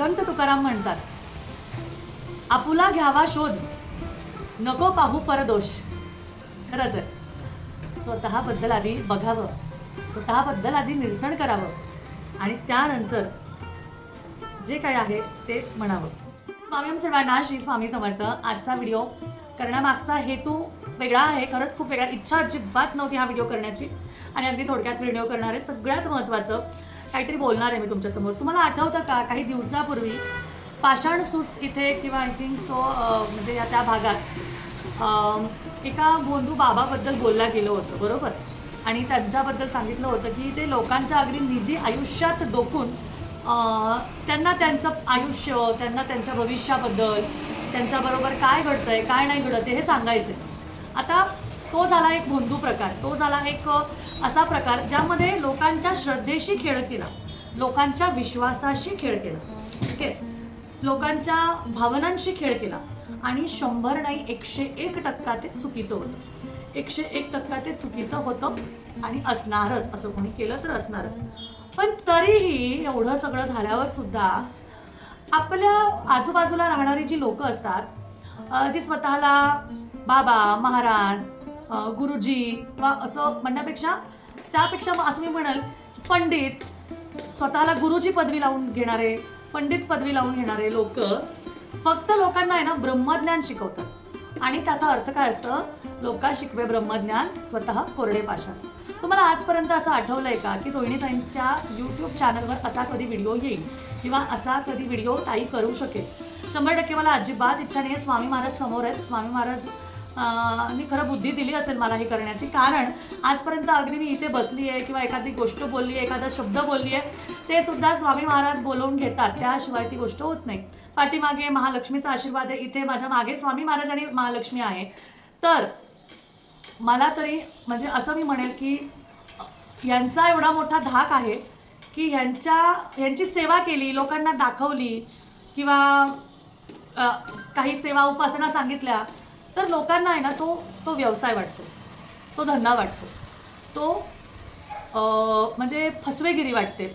संत तुकाराम म्हणतात आपुला घ्यावा शोध नको पाहू परदोष. खरंच आहे. स्वतःबद्दल आधी बघावं स्वतःबद्दल आधी निरसण करावं आणि त्यानंतर जे काय आहे ते म्हणावं. स्वामी सर्वांना श्री स्वामी समर्थ आजचा व्हिडिओ करण्यामागचा हेतू वेगळा आहे. खरंच खूप वेगळा. इच्छा अजिबात नव्हती हा व्हिडिओ करण्याची. आणि अगदी थोडक्यात व्हिडिओ करणार आहे सगळ्यात महत्त्वाचं काहीतरी बोलणार आहे मी तुमच्यासमोर. तुम्हाला आठवतं का काही दिवसापूर्वी पाषाण सूस इथे किंवा आय थिंक सो म्हणजे या त्या भागात एका गोंधू बाबाबद्दल बोलला गेलं होतं बरोबर? आणि त्यांच्याबद्दल सांगितलं होतं की ते लोकांच्या अगदी निजी आयुष्यात डोकून त्यांना त्यांचं आयुष्य त्यांना त्यांच्या भविष्याबद्दल त्यांच्याबरोबर काय घडतं आहे काय नाही घडत हे सांगायचे. आता तो झाला एक भोंदू प्रकार. तो झाला एक असा प्रकार ज्यामध्ये लोकांच्या श्रद्धेशी खेळ केला. लोकांच्या विश्वासाशी खेळ केला. ठीक आहे? लोकांच्या भावनांशी खेळ केला. आणि शंभर नाही एकशे एक टक्का ते चुकीचं होतं. एकशे एक टक्का ते चुकीचं होतं आणि असणारच. असं कोणी केलं तर असणारच. पण तरीही एवढं सगळं झाल्यावर सुद्धा आपल्या आजूबाजूला राहणारी जी लोक असतात जी स्वतःला बाबा महाराज गुरुजी किंवा असं म्हणण्यापेक्षा त्यापेक्षा मग असं मी म्हणाल पंडित स्वतःला गुरुची पदवी लावून घेणारे पंडित पदवी लावून घेणारे लोक फक्त लोकांना आहे ना ब्रह्मज्ञान शिकवतात. आणि त्याचा अर्थ काय असतं? लोका शिकवे ब्रह्मज्ञान स्वतः कोरडे पाषाण. तुम्हाला आजपर्यंत असं आठवलं आहे का की रोहिणीताईंच्या यूट्यूब चॅनलवर असा कधी व्हिडिओ येईल? किंवा असा कधी व्हिडिओ ताई करू शकेल? शंभर टक्के मला अजिबात इच्छा नाही आहे स्वामी महाराज समोर आहेत. स्वामी महाराज नी खरं बुद्धी दिली असेल मला हे करण्याची. कारण आजपर्यंत अगदी मी इथे बसली आहे किंवा एखादी गोष्ट बोलली आहे एखादा शब्द बोलली आहे ते सुद्धा स्वामी महाराज बोलवून घेतात. त्याशिवाय ती गोष्ट होत नाही. पाठीमागे महालक्ष्मीचा आशीर्वाद आहे. इथे माझ्या मागे स्वामी महाराज आणि महालक्ष्मी आहे. तर मला तरी म्हणजे असं मी म्हणेल की यांचा एवढा मोठा धाक आहे की ह्यांच्या ह्यांची सेवा केली लोकांना दाखवली किंवा काही सेवा उपासना सांगितल्या तर लोकांना आहे ना तो तो व्यवसाय वाटतो. तो धंदा वाटतो. तो म्हणजे फसवेगिरी वाटते.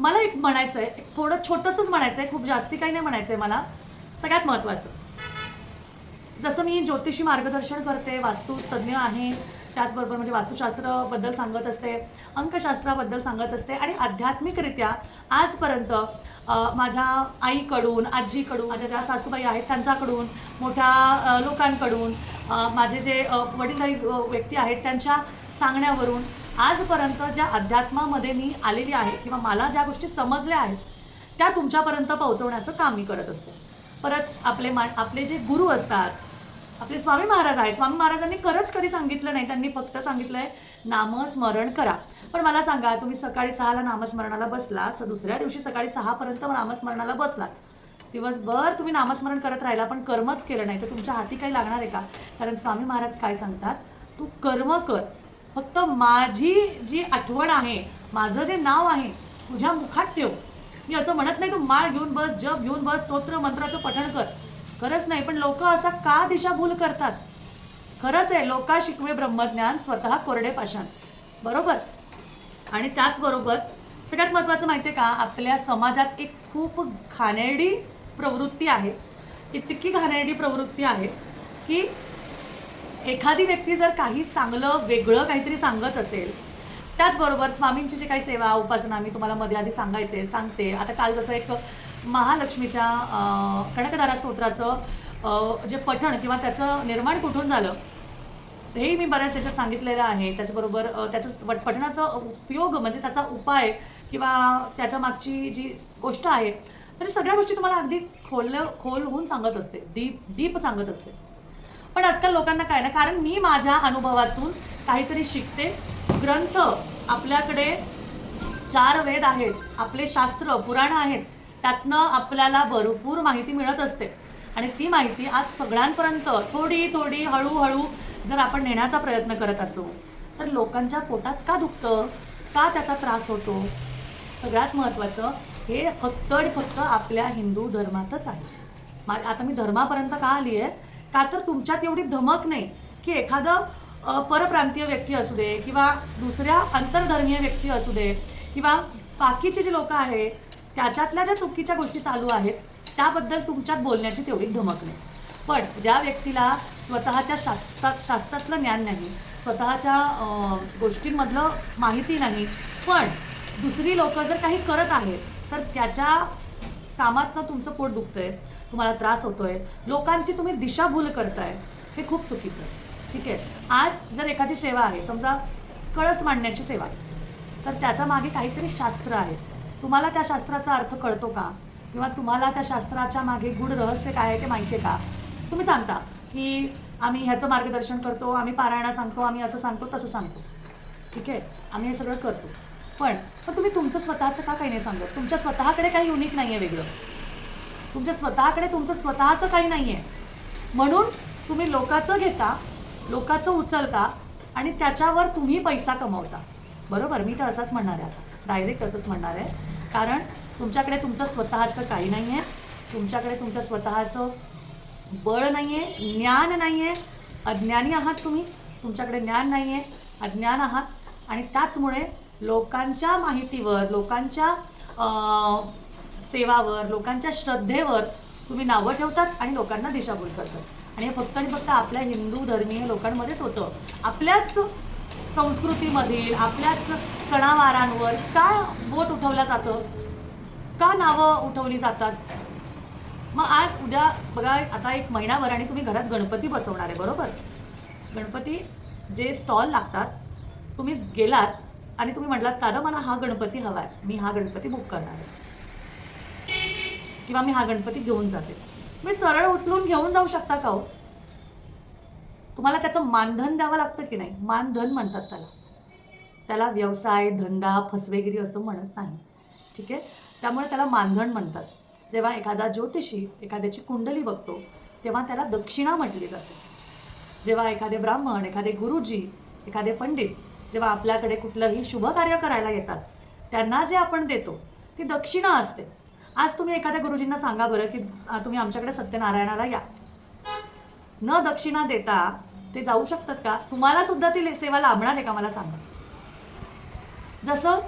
मला एक म्हणायचं आहे एक थोडं छोटंसंच म्हणायचं आहे खूप जास्ती काही नाही म्हणायचं आहे मला. सगळ्यात महत्त्वाचं जसं मी ज्योतिषी मार्गदर्शन करते वास्तुतज्ञ आहे त्याचबरोबर म्हणजे वास्तुशास्त्राबद्दल सांगत असते अंकशास्त्राबद्दल सांगत असते आणि आध्यात्मिकरित्या आजपर्यंत माझ्या आईकडून आजीकडून माझ्या ज्या सासूबाई आहेत त्यांच्याकडून मोठ्या लोकांकडून माझे जे वडीलधारी व्यक्ती आहेत त्यांच्या सांगण्यावरून आजपर्यंत ज्या अध्यात्मामध्ये मी आलेली आहे किंवा मला ज्या गोष्टी समजल्या आहेत त्या तुमच्यापर्यंत पोहोचवण्याचं काम मी करत असते. परत आपले मा आपले जे गुरु असतात आपले स्वामी महाराज आहेत. स्वामी महाराजांनी खरंच कधी सांगितलं नाही त्यांनी फक्त सांगितलं आहे नामस्मरण करा. पण मला सांगा तुम्ही सकाळी सहाला नामस्मरणाला बसलात तर दुसऱ्या दिवशी सकाळी सहापर्यंत नामस्मरणाला बसलात. दिवसभर तुम्ही नामस्मरण करत राहिला पण कर्मच केलं नाही. तर तुमच्या हाती काही लागणार आहे का? कारण स्वामी महाराज काय सांगतात? तू कर्म कर. फक्त माझी जी आठवण आहे माझं जे नाव आहे तुझ्या मुखात ठेव. मी असं म्हणत नाही तू माळ घेऊन बस जप घेऊन बस स्तोत्र मंत्राचं पठण कर. खरंच नाही पण लोक असा का दिशाभूल करतात? खरंच आहे लोका शिकवे ब्रह्मज्ञान स्वतः कोरडे पाषाण. बरोबर? आणि त्याचबरोबर सगळ्यात महत्त्वाचं माहिती आहे का आपल्या समाजात एक खूप घाणेरडी प्रवृत्ती आहे. इतकी घाणेरडी प्रवृत्ती आहे की एखादी व्यक्ती जर काही चांगलं वेगळं काहीतरी सांगत असेल त्याचबरोबर स्वामींची जी काही सेवा उपासना मी तुम्हाला मध्ये आधी सांगायचे सांगते. आता काल जसं एक महालक्ष्मीच्या अं, कनकधारा स्तोत्राचं जे पठण किंवा त्याचं निर्माण कुठून झालं हेही मी बऱ्याच त्याच्यात सांगितलेलं आहे. त्याच्याबरोबर त्याचं पठ- पठणाचा उपयोग म्हणजे त्याचा उपाय किंवा त्याच्या मागची जी गोष्ट आहे म्हणजे सगळ्या गोष्टी तुम्हाला अगदी खोल खोल होऊन सांगत असते डीप डीप सांगत असते. पण आजकाल लोकांना काय ना कारण मी माझ्या अनुभवातून काहीतरी शिकते. ग्रंथ आपल्याकडे चार वेद आहेत आपले शास्त्र पुराणं आहेत त्यातनं आपल्याला भरपूर माहिती मिळत असते. आणि ती माहिती आज सगळ्यांपर्यंत थोडी थोडी हळूहळू जर आपण नेण्याचा प्रयत्न करत असू तर लोकांच्या पोटात का दुखतं? का त्याचा त्रास होतो? सगळ्यात महत्त्वाचं हे फक्त आणि फक्त आपल्या हिंदू धर्मातच आहे. मा आता मी धर्मापर्यंत का आली आहे का तर तुमच्यात एवढी धमक नाही की एखादं परप्रांतीय व्यक्ती असू दे किंवा दुसऱ्या आंतरधर्मीय व्यक्ती असू दे किंवा बाकीचे जे लोक आहेत त्याच्यातल्या ज्या चुकीच्या गोष्टी चालू आहेत त्याबद्दल तुमच्यात बोलण्याची तेवढी धमक नाही. पण ज्या व्यक्तीला स्वतःच्या शास्त्रात शास्त्रातलं ज्ञान नाही स्वतःच्या गोष्टींमधलं माहिती नाही पण दुसरी लोक जर काही करत आहेत तर त्याच्या कामातनं तुमचं पोट दुखतं आहे तुम्हाला त्रास होतो आहे लोकांची तुम्ही दिशाभूल करताय हे खूप चुकीचं आहे. ठीक आहे? आज जर एखादी सेवा आहे समजा कळस मांडण्याची सेवा आहे तर त्याच्यामागे काहीतरी शास्त्र आहे. तुम्हाला त्या शास्त्राचा अर्थ कळतो का? किंवा तुम्हाला त्या शास्त्राच्या मागे गुढ रहस्य काय आहे ते माहिती आहे का? तुम्ही सांगता की आम्ही ह्याचं मार्गदर्शन करतो आम्ही पारायणा सांगतो आम्ही असं सांगतो तसं सांगतो. ठीक आहे? आम्ही हे सगळं करतो. पण पण तुम्ही तुमचं स्वतःचं का काही नाही सांगत? तुमच्या स्वतःकडे काही युनिक नाही आहे वेगळं. तुमच्या स्वतःकडे तुमचं स्वतःचं काही नाही आहे म्हणून तुम्ही लोकाचं घेता लोकाचं उचलता आणि त्याच्यावर तुम्ही पैसा कमवता. बरोबर? मी तर असंच म्हणणार आहे आता. डायरेक्ट असंच म्हणणार आहे. कारण तुमच्याकडे तुमचं स्वतःचं काही नाही आहे तुमच्याकडे तुमचं स्वतःचं बळ नाही आहे ज्ञान नाही आहे अज्ञानी आहात तुम्ही. तुमच्याकडे ज्ञान नाही आहे अज्ञान आहात. आणि त्याचमुळे लोकांच्या माहितीवर लोकांच्या सेवावर लोकांच्या श्रद्धेवर तुम्ही नावं ठेवतात आणि लोकांना दिशाभूल करतात. आणि हे फक्त आणि फक्त आपल्या हिंदू धर्मीय लोकांमध्येच होतं. आपल्याच संस्कृतीमधील आपल्याच सणावारांवर का बोट उठवलं जातं? का नावं उठवली जातात? मग आज उद्या बघा आता एक महिनाभर आणि तुम्ही घरात गणपती बसवणार आहे बरोबर? गणपती जे स्टॉल लागतात तुम्ही गेलात आणि तुम्ही म्हटलात दादा मला हा गणपती हवा आहे मी हा गणपती बुक करणार आहे. किंवा मी हा गणपती घेऊन जाते. तुम्ही सरळ उचलून घेऊन जाऊ शकता का हो? तुम्हाला त्याचं मानधन द्यावं लागतं की नाही? मानधन म्हणतात त्याला. त्याला व्यवसाय धंदा फसवेगिरी असं म्हणत नाही. ठीक आहे? त्यामुळे त्याला मानधन म्हणतात. जेव्हा एखादा ज्योतिषी एखाद्याची कुंडली बघतो तेव्हा त्याला दक्षिणा म्हटली जाते. जेव्हा एखादे ब्राह्मण एखादे गुरुजी एखादे पंडित जेव्हा आपल्याकडे कुठलंही शुभ कार्य करायला येतात त्यांना जे आपण देतो ती दक्षिणा असते. आज तुम्ही एखाद्या गुरुजींना सांगा बरं की तुम्ही आमच्याकडे सत्यनारायणाला या. न दक्षिणा देता ते जाऊ शकतात का? तुम्हाला सुद्धा ती सेवा लाभणार आहे का मला सांगा? जसं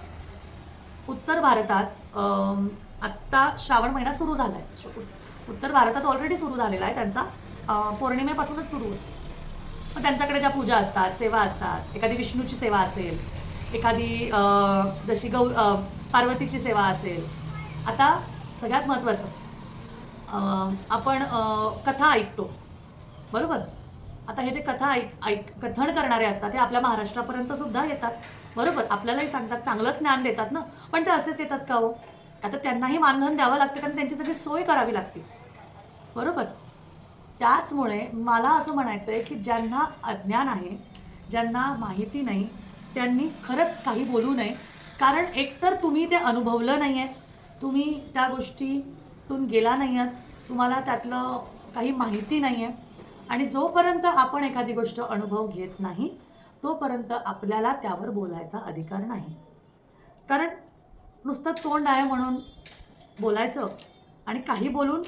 उत्तर भारतात आत्ता श्रावण महिना सुरू झाला आहे उत्तर भारतात ऑलरेडी सुरू झालेला आहे त्यांचा. पौर्णिमेपासूनच सुरू आहे. मग त्यांच्याकडे ज्या पूजा असतात सेवा असतात एखादी विष्णूची सेवा असेल एखादी जशी गौ पार्वतीची सेवा असेल आता सगळ्यात महत्त्वाचं आपण कथा ऐकतो. बरोबर? आता हे जे कथा ऐक ऐक कथन करणारे असतात हे आपल्या महाराष्ट्रापर्यंत सुद्धा येतात. बरोबर? आपल्यालाही सांगतात चांगलंच ज्ञान देतात ना? पण ते असेच येतात का हो? आता त्यांनाही मानधन द्यावं लागतं कारण त्यांची सगळी सोय करावी लागते. बरोबर? त्याचमुळे मला असं म्हणायचं आहे की ज्यांना अज्ञान आहे ज्यांना माहिती नाही त्यांनी खरंच काही बोलू नये. कारण एकतर तुम्ही ते अनुभवलं नाही आहे तुम्ही त्या गोष्टीतून गेला नाही आहात तुम्हाला त्यातलं काही माहिती नाही आहे आणि जोपर्यंत आपण एखादी गोष्ट अनुभव घेत नाही तोपर्यंत आपल्याला त्यावर बोलायचा अधिकार नाही. कारण नुसतं तोंड आहे म्हणून बोलायचं आणि काही बोलून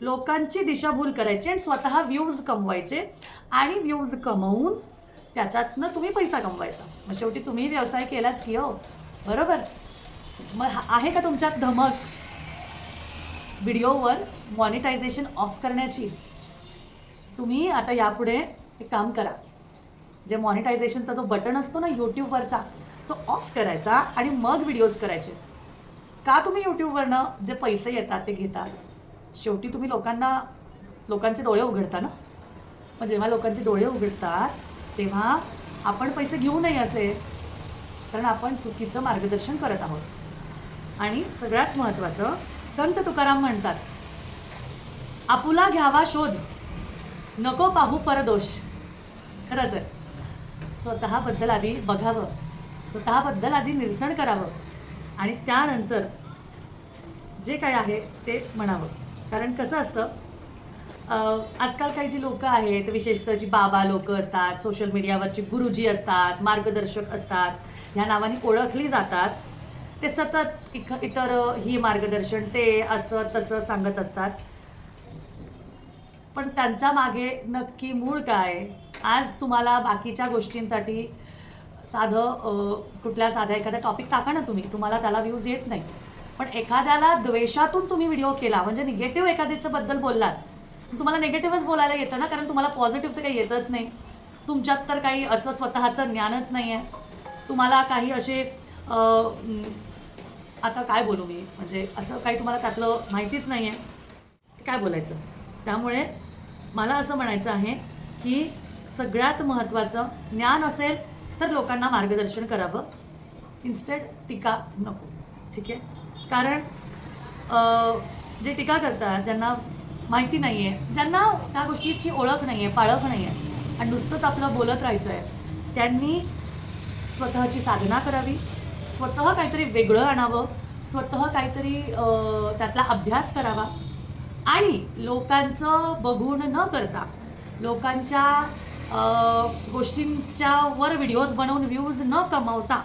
लोकांची दिशाभूल करायची आणि स्वतः व्ह्यूज कमवायचे आणि व्ह्यूज कमवून त्याच्यातनं तुम्ही पैसा कमवायचा. मग शेवटी तुम्ही व्यवसाय केलाच की हो. बरोबर? मग आहे का तुमच्यात धमक? व्हिडिओवर मॉनिटायझेशन ऑफ करण्याची? तुम्ही आता यापुढे एक काम करा. जे मॉनिटायझेशनचा जो बटन असतो ना यूट्यूबवरचा तो ऑफ करायचा आणि मग व्हिडिओज करायचे. का तुम्ही यूट्यूबवरनं जे पैसे येतात ते घेतात? शेवटी तुम्ही लोकांना लोकांचे डोळे उघडता ना? मग जेव्हा लोकांचे डोळे उघडतात तेव्हा आपण पैसे घेऊ नये असे. कारण आपण चुकीचं मार्गदर्शन करत आहोत. आणि सगळ्यात महत्त्वाचं संत तुकाराम म्हणतात आपुला घ्यावा शोध. नको पाहू परदोष खरंच आहे. स्वतःबद्दल आधी बघावं. स्वतःबद्दल आधी निरसण करावं. आणि त्यानंतर जे काय आहे ते म्हणावं. कारण कसं असतं आजकाल काही जी लोकं आहेत विशेषतः जी बाबा लोक असतात सोशल मीडियावरची गुरुजी असतात मार्गदर्शक असतात ह्या नावाने ओळखली जातात. ते सतत इक इतर ही मार्गदर्शन ते असं तसं सांगत असतात. पण त्यांच्या मागे नक्की मूळ काय? आज तुम्हाला बाकीच्या गोष्टींसाठी साधं कुठल्या साध्या एखादा टॉपिक टाका ना तुम्ही. तुम्हाला त्याला व्ह्यूज येत नाही. पण एखाद्याला द्वेषातून तुम्ही व्हिडिओ केला म्हणजे निगेटिव्ह एखाद्याचं बद्दल बोललात तुम्हाला निगेटिव्हच बोलायला येतं ना कारण तुम्हाला पॉझिटिव्ह तर काही येतच नाही. तुमच्यात तर काही असं स्वतःचं ज्ञानच नाही आहे तुम्हाला काही असे आता काय बोलू मी? म्हणजे असं काही तुम्हाला त्यातलं माहितीच नाही आहे काय बोलायचं? त्यामुळे मला असं म्हणायचं आहे की सगळ्यात महत्त्वाचं ज्ञान असेल तर लोकांना मार्गदर्शन करावं. इन्स्टेड टीका नको. ठीक आहे? कारण जे टीका करतात ज्यांना माहिती नाही आहे ज्यांना त्या गोष्टीची ओळख नाही आहे पाळख नाही आहे आणि नुसतंच आपलं बोलत राहायचं आहे त्यांनी स्वतःची साधना करावी स्वतः काहीतरी वेगळं आणावं स्वतः काहीतरी त्यातला अभ्यास करावा आणि लोकांचं बघून न करता लोकांच्या गोष्टींच्या वर व्हिडिओज बनवून व्ह्यूज न कमावता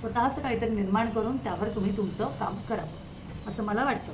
स्वतःचं काहीतरी निर्माण करून त्यावर तुम्ही तुमचं काम करावं असं मला वाटतं.